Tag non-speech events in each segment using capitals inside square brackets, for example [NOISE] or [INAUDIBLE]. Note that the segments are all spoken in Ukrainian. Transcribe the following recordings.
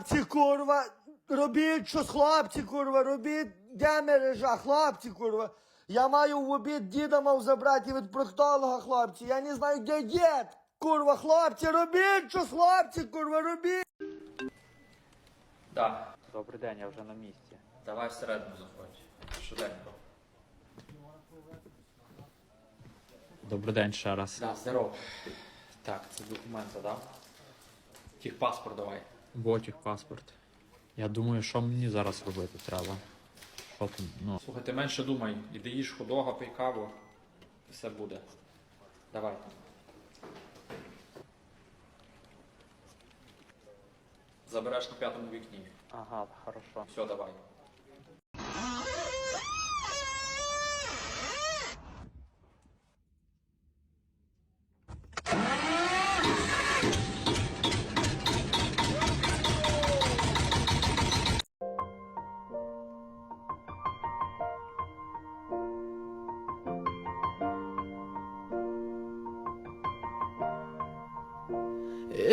хлопці, курва, робіть щось, хлопці, курва, робіть, де мережа, хлопці, курва. Я маю в обід діда мав забрати від проктолога, хлопці. Я не знаю, де дід. Курва, хлопці, робіть щось, хлопці, курва, робіть. Да. Добрий день, я вже на місці. Давай всередину заходь. Швиденько. Добрий день ще раз. Да, здорово. Так, це документи, да? Техпаспорт давай. Ботік паспорт. Я думаю, що мені зараз робити треба. Що ну. Слухай, ти менше думай. Іди їж худога, пий каву. І все буде. Давай. Забереш на п'ятому вікні. Ага, хорошо. Все, давай.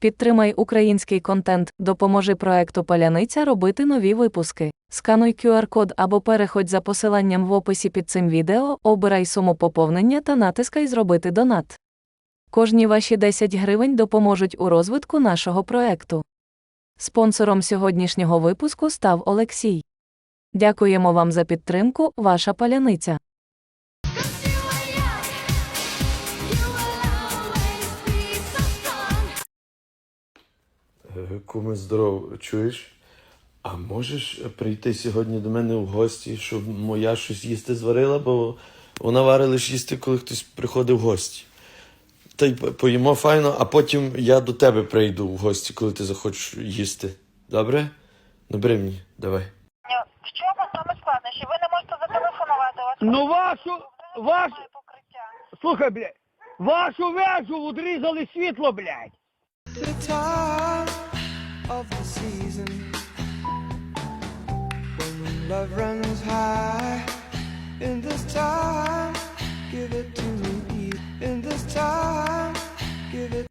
Підтримай український контент, допоможи проекту Паляниця робити нові випуски. Скануй QR-код або переходь за посиланням в описі під цим відео, обирай суму поповнення та натискай Зробити донат. Кожні ваші 10 гривень допоможуть у розвитку нашого проекту. Спонсором сьогоднішнього випуску став Олексій. Дякуємо вам за підтримку, ваша паляниця. Куме здоров, чуєш? А можеш прийти сьогодні до мене в гості, щоб моя щось їсти зварила, бо вона варить лише їсти, коли хтось приходить в гості. Та й поїмо файно, а потім я до тебе прийду в гості, коли ти захочеш їсти. Добре? Набери мені, давай. В чому саме складнощі? Ви не можете зателефонувати. Вас Ну вашу, ваш, покриття. слухай, блядь, вашу вежу відрізали світло, блядь. Of the season when love runs high. In this time, give it to me. In this time, give it.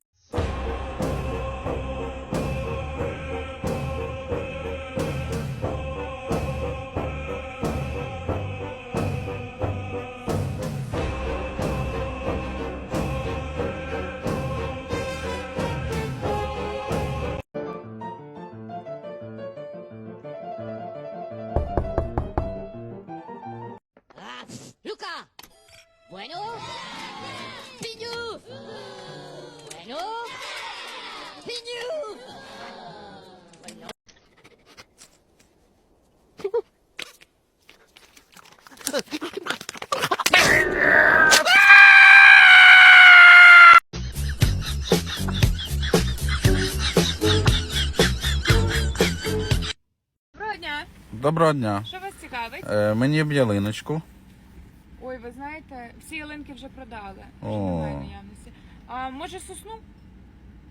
Доброго дня. Що вас цікавить? Е, мені б ялиночку. Ой, ви знаєте, всі ялинки вже продали. О. немає наявності. А може сосну?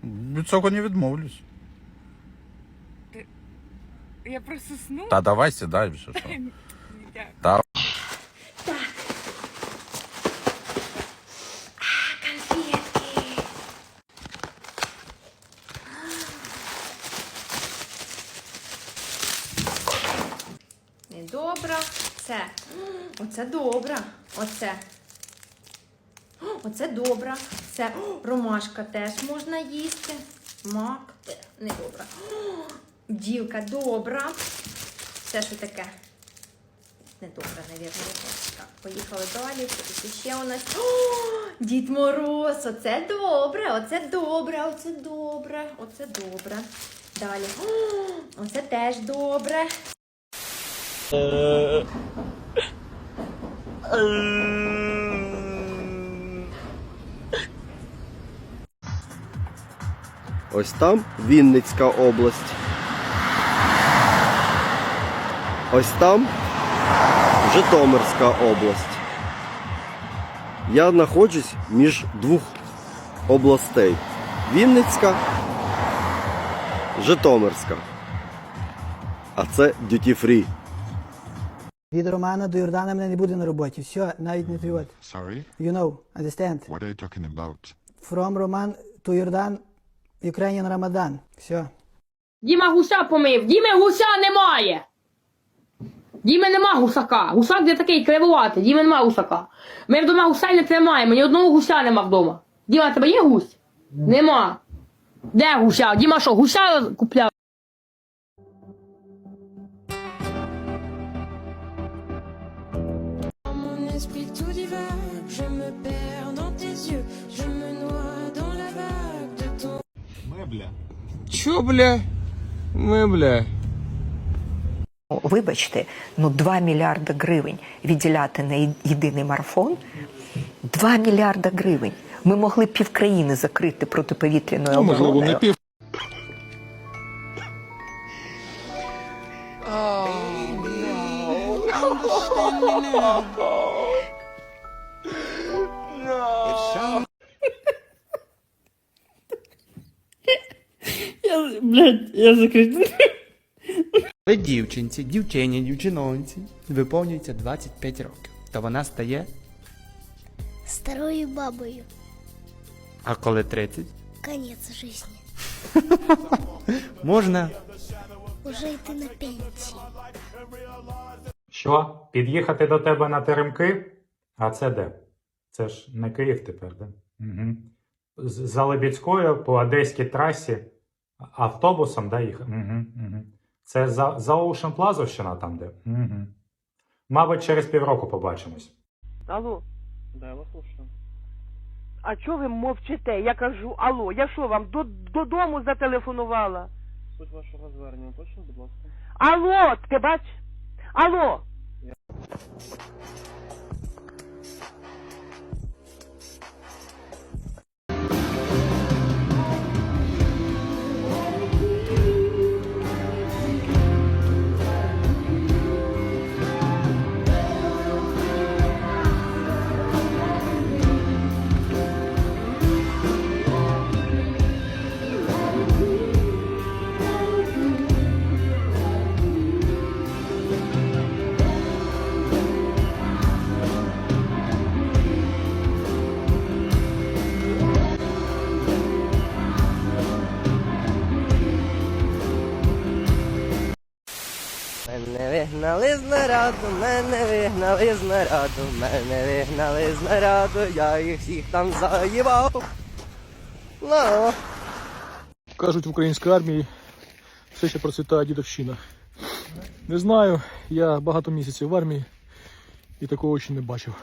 Від цього не відмовлюсь. Я про сосну? Та давай сідай вже. Що. [LAUGHS] Дякую. Та Недобра. Це. Оце добра. Оце. Оце добра. Це ромашка теж можна їсти. Мак. Те, Недобра. О, Бділка добра. Це що таке? Недобра, навірно. Так, поїхали далі. Тут ще у нас. О, Дід Мороз, оце добре, оце добре, оце добре, оце добре. Далі. О, оце теж добре. Ось там Вінницька область. Ось там Житомирська область. Я знаходжусь між двох областей. Вінницька, Житомирська. А це duty free. Від Романа до Йордана мене не буде на роботі. Все, навіть не твій. Sorry, You know, understand? what are you talking about? From Roman to Йордан, Ukrainian Ramadan. Все. Діма гуся помив, Діми гуся немає. Діми нема гусака. Гусак де такий кривуватий, Діми нема гусака. Ми вдома гусей не тримаємо, ні одного гуся нема вдома. Діма, тебе є гусь? Нема. Де гуся? Діма що, гуся купляв? Esprit tout divague, je me perds dans tes yeux, je me noie dans la vague de ton. Чо, бля? Ми, бля. Вибачте, ну 2 мільярди гривень відділяти на єдиний марафон. 2 мільярда гривень. Ми могли півкраїни закрити протиповітряною обороною. [LAUGHS] Коли дівчинці, дівчині, дівчинонці виповнюється 25 років, то вона стає. Старою бабою. А коли 30, Конець життя. можна Уже йти на пенсію. Що? Під'їхати до тебе на теремки? А це де? Це ж не Київ тепер, де? Угу. З за Лебідською по одеській трасі автобусом да, їхати? Угу, угу. Це за, за Ocean Плазовщина там де? Угу. Мабуть, через півроку побачимось. Алло. Да, я вас слушаю. А чого ви мовчите? Я кажу, алло, я що вам до, додому зателефонувала? Суть вашого звернення, точно, будь ласка. Алло, ти бач? Алло. Мене вигнали з нараду, мене вигнали з нараду, мене вигнали з нараду, я їх всіх там заїбав. Ну. Кажуть, в українській армії все ще процвітає дідовщина. Не знаю, я багато місяців в армії і такого ще не бачив.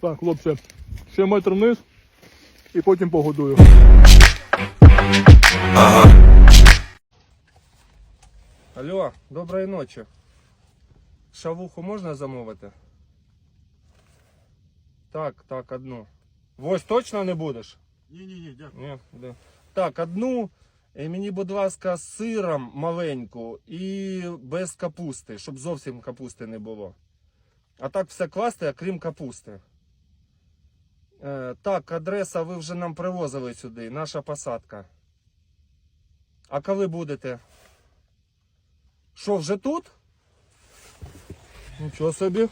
Так, хлопці, ще метр вниз і потім погодую. Алло, доброї ночі. Шавуху можна замовити? Так, так, одну. Ось точно не будеш? Ні, ні, ні, дякую. Ні, да. Так, одну. І мені, будь ласка, з сиром маленьку і без капусти, щоб зовсім капусти не було. А так все класти, крім капусти. Е, так, адреса ви вже нам привозили сюди, наша посадка. А коли будете? Що, вже тут? Нічого собі.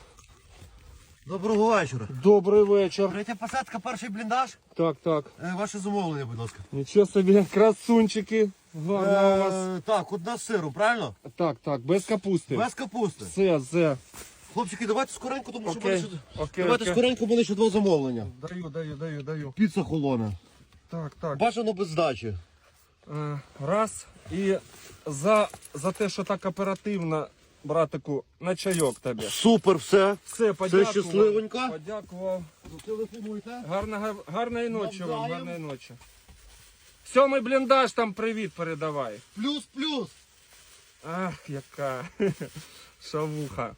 Доброго вечора. Добрий вечір. Третя посадка, перший бліндаж. Так, так. Ваше замовлення, будь ласка. Нічого собі, красунчики. Гарно у вас. Так, одна з сиру, правильно? Так, так, без капусти. Без капусти. Все, все. Хлопчики, давайте скоренько, тому що Окей, мене ще... окей, Давайте окей. скоренько, мене ще два замовлення. Даю, даю, даю, даю. Піца холона. Так, так. Бажано без здачі. Е, раз. І за, за те, що так оперативно, братику, на чайок тобі. Супер, все. Все, подякував. щасливенько. Подякував. Телефонуйте. Гарного, гарної ночі вам, Навзаєм. гарної ночі. Сьомий бліндаж там привіт передавай. Плюс, плюс. Ах, яка [LAUGHS] шавуха.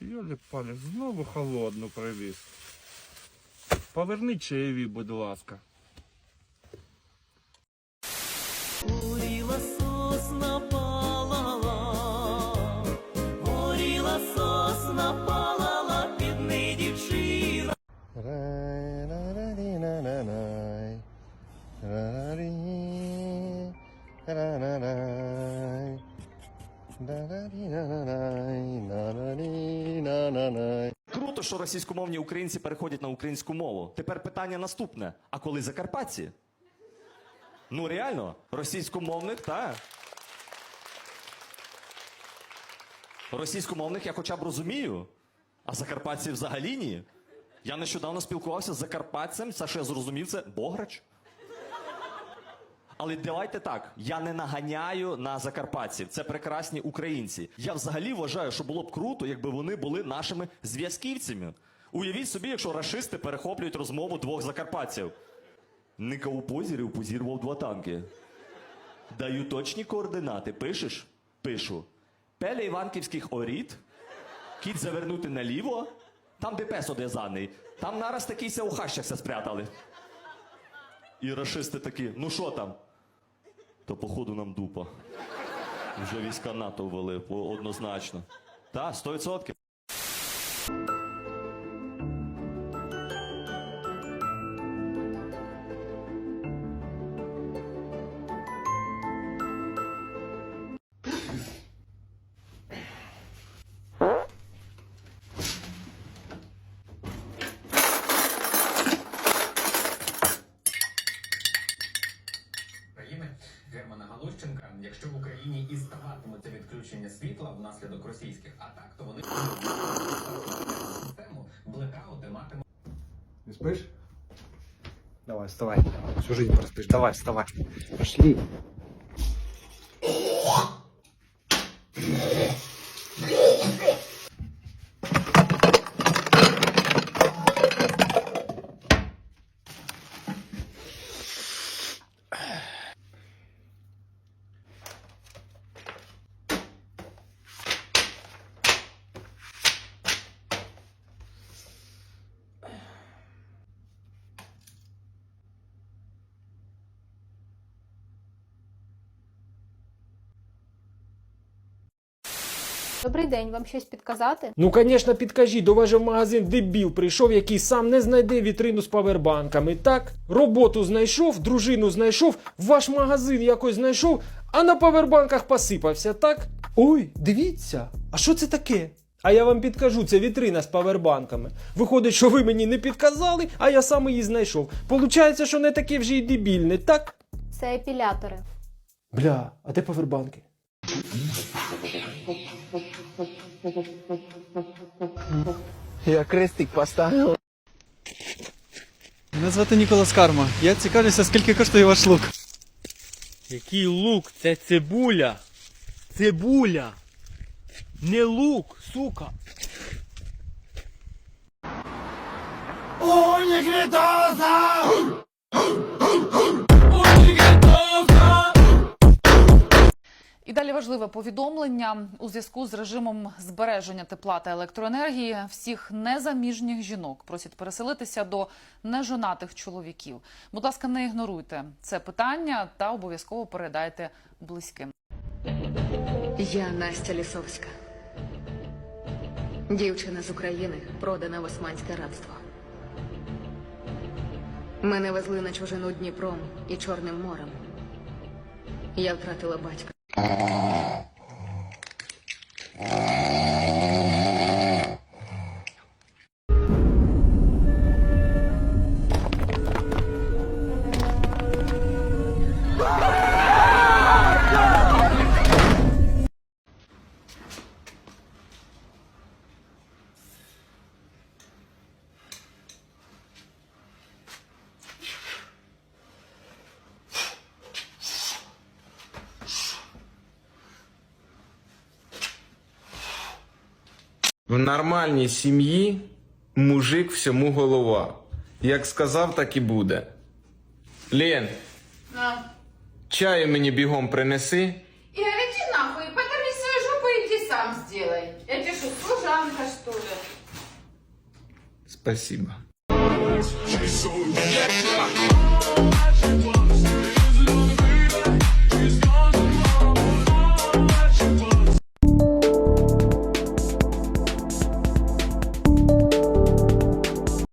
Йолі палі, знову холодну привіз. Поверни чаєві, будь ласка. Круто, що російськомовні українці переходять на українську мову. Тепер питання наступне: а коли закарпатці? Ну реально, російськомовних, та. Російськомовних я хоча б розумію, а закарпатці взагалі ні. Я нещодавно спілкувався з закарпатцем, це що я зрозумів, це Бограч. Але давайте так, я не наганяю на закарпатців. Це прекрасні українці. Я взагалі вважаю, що було б круто, якби вони були нашими зв'язківцями. Уявіть собі, якщо рашисти перехоплюють розмову двох закарпатців. Ника у позірів позірвав два танки. Даю точні координати. Пишеш? Пишу. Пеля Іванківських оріт. Кіт завернути наліво. Там де пес одв'язаний. Там нараз такийся у хащахся спрятали. І рашисти такі, ну що там? То походу нам дупа. Вже війська НАТО ввели однозначно. Так, 100%. Германа Галущенка. Якщо в Україні і ставатимуться відключення світла внаслідок російських атак, то вони систему блекаути матимуть. Не спиш? Давай, вставай. Всю жизнь проспиш. Давай, вставай. Пошли. Добрий день, вам щось підказати? Ну, звісно, підкажіть, до вас же в магазин дебіл прийшов, який сам не знайде вітрину з павербанками. Так, роботу знайшов, дружину знайшов, ваш магазин якось знайшов, а на павербанках посипався, так? Ой, дивіться, а що це таке? А я вам підкажу, це вітрина з павербанками. Виходить, що ви мені не підказали, а я сам її знайшов. Получається, що не таке вже й дебільне, так? Це епілятори. Бля, а де павербанки? Я крестик поставив. Мене звати Ніколас Карма. Я цікавлюся, скільки коштує ваш лук. Який лук? Це цибуля. Цибуля. Не лук, сука. І далі важливе повідомлення у зв'язку з режимом збереження тепла та електроенергії. Всіх незаміжніх жінок просять переселитися до нежонатих чоловіків. Будь ласка, не ігноруйте це питання та обов'язково передайте близьким. Я Настя Лісовська. Дівчина з України, продана в османське рабство. Мене везли на чужину Дніпром і Чорним морем. Я втратила батька. В нормальній сім'ї Мужик всьому голова. Як сказав, так і буде. Лен, чаю мені бігом принеси. Игорь, иди нахуй, подорви свою жопу и иди сам сделай. Я тебе что, служанка, что ли? Спасибо.